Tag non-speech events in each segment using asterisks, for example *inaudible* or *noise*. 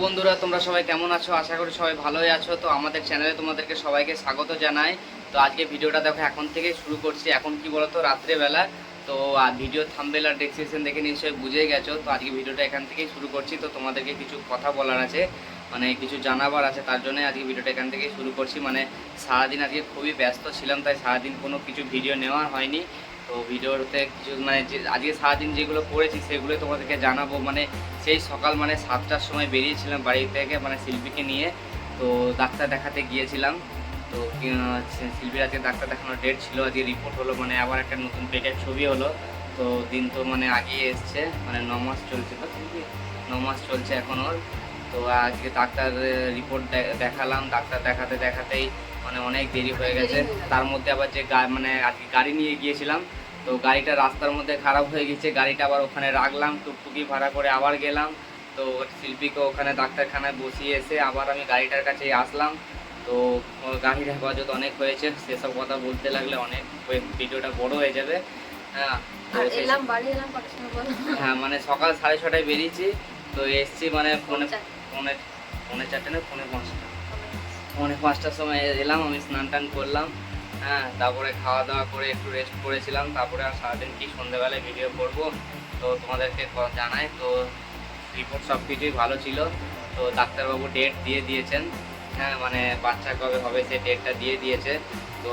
বন্ধুরা, তোমরা সবাই কেমন আছো? আশা করি সবাই ভালোই আছো। তো আমাদের চ্যানেলে তোমাদেরকে সবাইকে স্বাগত জানাই। তো আজকে ভিডিওটা দেখো, এখন থেকে শুরু করছি। এখন কি বলতো, রাত্রেবেলা। তো আর ভিডিও থাম্বেল আর ডেসক্রিপশন দেখে নিশ্চয়ই বুঝে গেছো। তো আজকে ভিডিওটা এখান থেকেই শুরু করছি। তো তোমাদেরকে কিছু কথা বলার আছে মানে কিছু জানাবার আছে, তার জন্য আজকে ভিডিওটা এখান থেকেই শুরু করছি। মানে সারাদিন আজকে খুবই ব্যস্ত ছিলাম, তাই সারাদিন কোনো কিছু ভিডিও নেওয়া হয়নি। তো ভিডিওতে কিছু মানে যে, আজকে সারাদিন যেগুলো করেছি সেগুলোই তোমাদেরকে জানাব। মানে সেই সকাল মানে সাতটার সময় বেরিয়েছিলাম বাড়ি থেকে মানে শিল্পীকে নিয়ে। তো ডাক্তার দেখাতে গিয়েছিলাম। তো শিল্পীর আজকে ডাক্তার দেখানোর ডেট ছিল, আজকে রিপোর্ট হলো। মানে আবার একটা নতুন পেটের ছবি হলো। তো দিন তো মানে আগিয়ে এসছে। মানে ন মাস চলছে তো ন মাস চলছে এখন ওর। তো আজকে ডাক্তার রিপোর্ট দেখালাম। ডাক্তার দেখাতে, দেখাতেই মানে অনেক দেরি হয়ে গেছে। তার মধ্যে আবার যে মানে আজকে গাড়ি নিয়ে গিয়েছিলাম। তো গাড়িটা রাস্তার মধ্যে খারাপ হয়ে গেছে গাড়িটা আবার ওখানে রাখলাম টুকটুকি ভাড়া করে আবার গেলাম। তো শিল্পীকে ওখানে ডাক্তারখানায় বসিয়ে এসে আবার আমি গাড়িটার কাছে আসলাম। তো গাড়ির হেফাজত অনেক হয়েছে সেসব কথা বলতে লাগলে অনেক ভিডিওটা বড় হয়ে যাবে। হ্যাঁ হ্যাঁ মানে সকাল সাড়ে ছটায় বেরিয়েছি তো এসছি মানে ফোনে ফোনে পৌনে চারটে না ফোনে পাঁচটা। পৌনে পাঁচটার সময় এলাম আমি স্নান টান করলাম। হ্যাঁ তারপরে খাওয়া দাওয়া করে একটু রেস্ট করেছিলাম তারপরে আর সারাদিন কি সন্ধ্যেবেলায় ভিডিও করব তো তোমাদেরকে জানাই তো রিপোর্ট সব কিছুই ভালো ছিল তো ডাক্তারবাবু ডেট দিয়ে দিয়েছেন হ্যাঁ মানে বাচ্চা কবে হবে সে ডেটটা দিয়ে দিয়েছে তো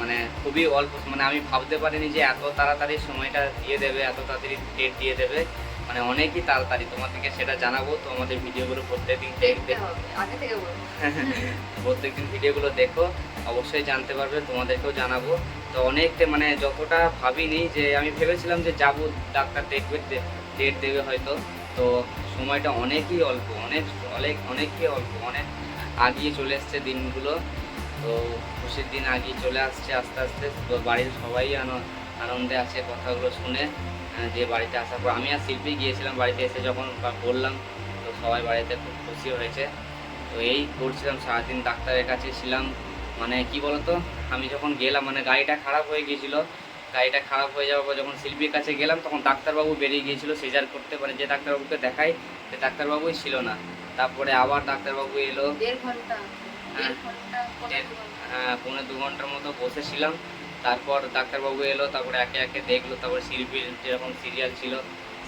মানে খুবই অল্প মানে আমি ভাবতে পারিনি যে এত তাড়াতাড়ি সময়টা দিয়ে দেবে এত তাড়াতাড়ি ডেট দিয়ে দেবে মানে অনেকই তাড়াতাড়ি তোমাদেরকে সেটা জানাব তো আমাদের ভিডিওগুলো প্রত্যেকদিন দেখতে দেখবে হবে আগে থেকে বলব। *laughs* প্রত্যেকদিন ভিডিওগুলো দেখো অবশ্যই জানতে পারবে, তোমাদেরকেও জানাব। তো অনেকটা মানে যতটা ভাবিনি যে, আমি ভেবেছিলাম যে যাব ডাক্তার দেখবে ডেট দেবে হয়তো। তো সময়টা অনেকই অল্প, অনেক অনেক, অনেকই অল্প, অনেক আগিয়ে চলে এসছে দিনগুলো। তো খুশির দিন আগিয়ে চলে আসছে আস্তে আস্তে। বাড়ির সবাই আন- আনন্দে আছে কথাগুলো শুনে যে বাড়িতে আসার পর আমি আর শিল্পী গিয়েছিলাম বাড়িতে এসে যখন বললাম, তো সবাই বাড়িতে খুব খুশি হয়েছে। তো এই করছিলাম, সারাদিন ডাক্তারের কাছে ছিলাম। মানে কি বলতো আমি যখন গেলাম মানে গাড়িটা খারাপ হয়ে গিয়েছিল গাড়িটা খারাপ হয়ে যাওয়ার পর যখন শিল্পীর কাছে গেলাম তখন ডাক্তারবাবু বেরিয়ে গিয়েছিল সিজার করতে মানে যে ডাক্তারবাবুকে দেখাই সে ডাক্তারবাবুই ছিল না। তারপরে আবার ডাক্তারবাবু এলো। হ্যাঁ। পনেরো হ্যাঁ পৌনে দু ঘণ্টার মতো বসেছিলাম। তারপর ডাক্তারবাবু এলো তারপরে একে একে দেখল তারপরে শিল্পীর যেরকম সিরিয়াল ছিল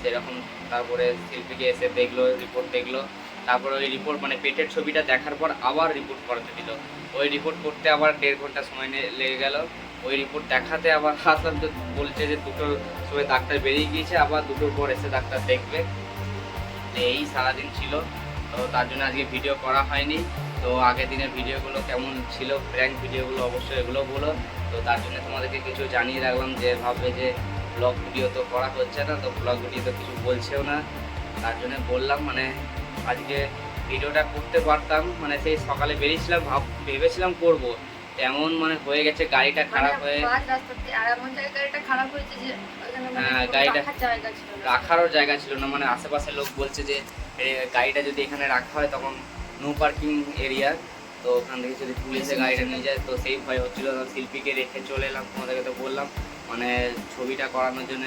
সেরকম তারপরে শিল্পীকে এসে দেখল রিপোর্ট দেখল। তারপরে ওই রিপোর্ট মানে পেটের ছবিটা দেখার পর আবার রিপোর্ট করাতে দিল। ওই রিপোর্ট করতে আবার দেড় ঘণ্টা সময় লেগে গেল। ওই রিপোর্ট দেখাতে আবার *laughs* হাসান বলছে যে দুটোর সময় ডাক্তার বেরিয়ে গিয়েছে, আবার দুটোর পর এসে ডাক্তার দেখবে। এই সারাদিন ছিল। তো তার জন্য আজকে ভিডিও করা হয়নি। তো আগের দিনের ভিডিওগুলো কেমন ছিল প্র্যাঙ্ক ভিডিওগুলো অবশ্যই এগুলো বলো। তো তার জন্য তোমাদেরকে কিছু জানিয়ে রাখলাম যে ভাববে যে ব্লগ ভিডিও তো করা হচ্ছে না, তো ব্লগ ভিডিও তো কিছু বলছেও না। তার জন্য বললাম মানে আজকে ভিডিওটা করতে পারতাম মানে সেই সকালে বেরিয়েছিলাম ভাব ভেবেছিলাম করব। এমন মানে হয়ে গেছে গাড়িটা খারাপ মানে হয়ে খারাপ হয়েছে যে ওখানে মানে হ্যাঁ, গাড়িটা-। রাখারও জায়গা ছিল না মানে আশেপাশে লোক বলছে যে গাড়িটা যদি এখানে রাখা হয় তখন নো পার্কিং এরিয়া তো ওখান থেকে যদি পুলিশে গাড়িটা নিয়ে যায় তো সেই ভয় হচ্ছিল শিল্পীকে রেখে চলে এলাম তোমাদেরকে তো বললাম। মানে ছবিটা করানোর জন্য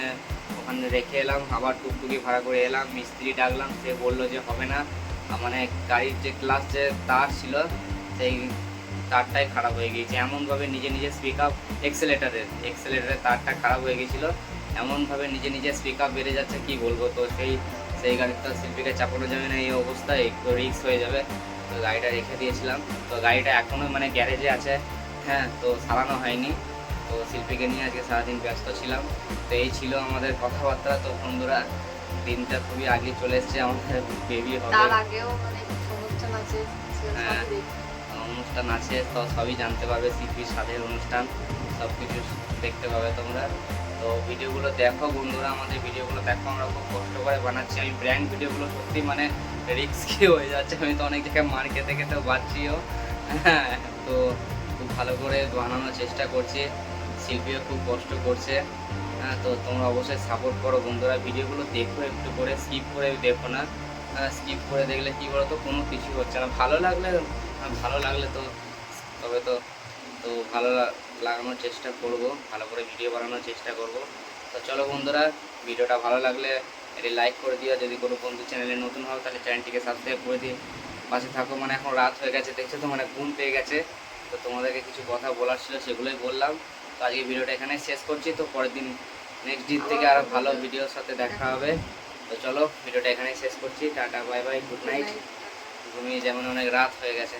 ওখানে রেখে এলাম, আবার টুকটুকি ভাড়া করে এলাম, মিস্ত্রি ডাকলাম, সে বলল যে হবে না। মানে গাড়ির যে ক্লাস যে তার ছিল, সেই তারটাই খারাপ হয়ে গিয়েছে। এমনভাবে নিজে নিজে স্পিক আপ এক্সেলেটারের এক্সেলেটারের তারটা খারাপ হয়ে গেছিল এমনভাবে নিজে নিজে স্পিক আপ বেড়ে যাচ্ছে, কি বলব? তো সেই সেই গাড়িটা শিল্পীকে চাপানো যাবে না, এই অবস্থায় একটু রিস্ক হয়ে যাবে। তো গাড়িটা রেখে দিয়েছিলাম। তো গাড়িটা এখনও মানে গ্যারেজে আছে। হ্যাঁ তো সারানো হয়নি। তো শিল্পীকে নিয়ে আজকে সারাদিন ব্যস্ত ছিলাম। তো এই ছিল আমাদের কথাবার্তা। তো বন্ধুরা দিনটা খুবই আগে চলে এসছে আমাদের বেবি হবে। তার আগেও মানে অনুষ্ঠান আছে হ্যাঁ। অনুষ্ঠান আছে তো সবই জানতে পারবে শিল্পীর সাথে অনুষ্ঠান সব কিছু দেখতে পাবে তোমরা। তো ভিডিওগুলো দেখো বন্ধুরা আমাদের ভিডিওগুলো দেখো আমরা খুব কষ্ট করে বানাচ্ছি। আমি ব্র্যান্ড ভিডিওগুলো সত্যি মানে রিস্কি হয়ে যাচ্ছে। আমি তো অনেক জায়গায় মার খেতে খেতেও পাচ্ছিও হ্যাঁ তো খুব ভালো করে বানানোর চেষ্টা করছি। শিল্পীও খুব কষ্ট করছে। হ্যাঁ তো তোমরা অবশ্যই সাপোর্ট করো বন্ধুরা। ভিডিওগুলো দেখো একটু করে স্কিপ করে দেখো না। স্কিপ করে দেখলে কি তো কোনো কিছু হচ্ছে না। ভালো লাগলে আহ, ভালো লাগলে তো তবে তো তো ভালো লাগানোর চেষ্টা করব ভালো করে ভিডিও বানানোর চেষ্টা করব। তো চলো বন্ধুরা ভিডিওটা ভালো লাগলে এটি লাইক করে দিও। যদি কোনো বন্ধু চ্যানেলে নতুন হও তাহলে চ্যানেলটিকে সাবস্ক্রাইব করে দিয়ে পাশে থাকো মানে এখন রাত হয়ে গেছে দেখছ তো মানে ঘুম পেয়ে গেছে। তো তোমাদেরকে কিছু কথা বলার ছিল সেগুলোই বললাম। তো আজকে ভিডিওটা এখানে শেষ করছি। তো পরের দিন নেক্সট দিন থেকে আরও ভালো ভিডিওর সাথে দেখা হবে। তো চলো ভিডিওটা এখানেই শেষ করছি। Tata bye bye good night ঘুমিয়ে যেমন অনেক রাত হয়ে গেছে।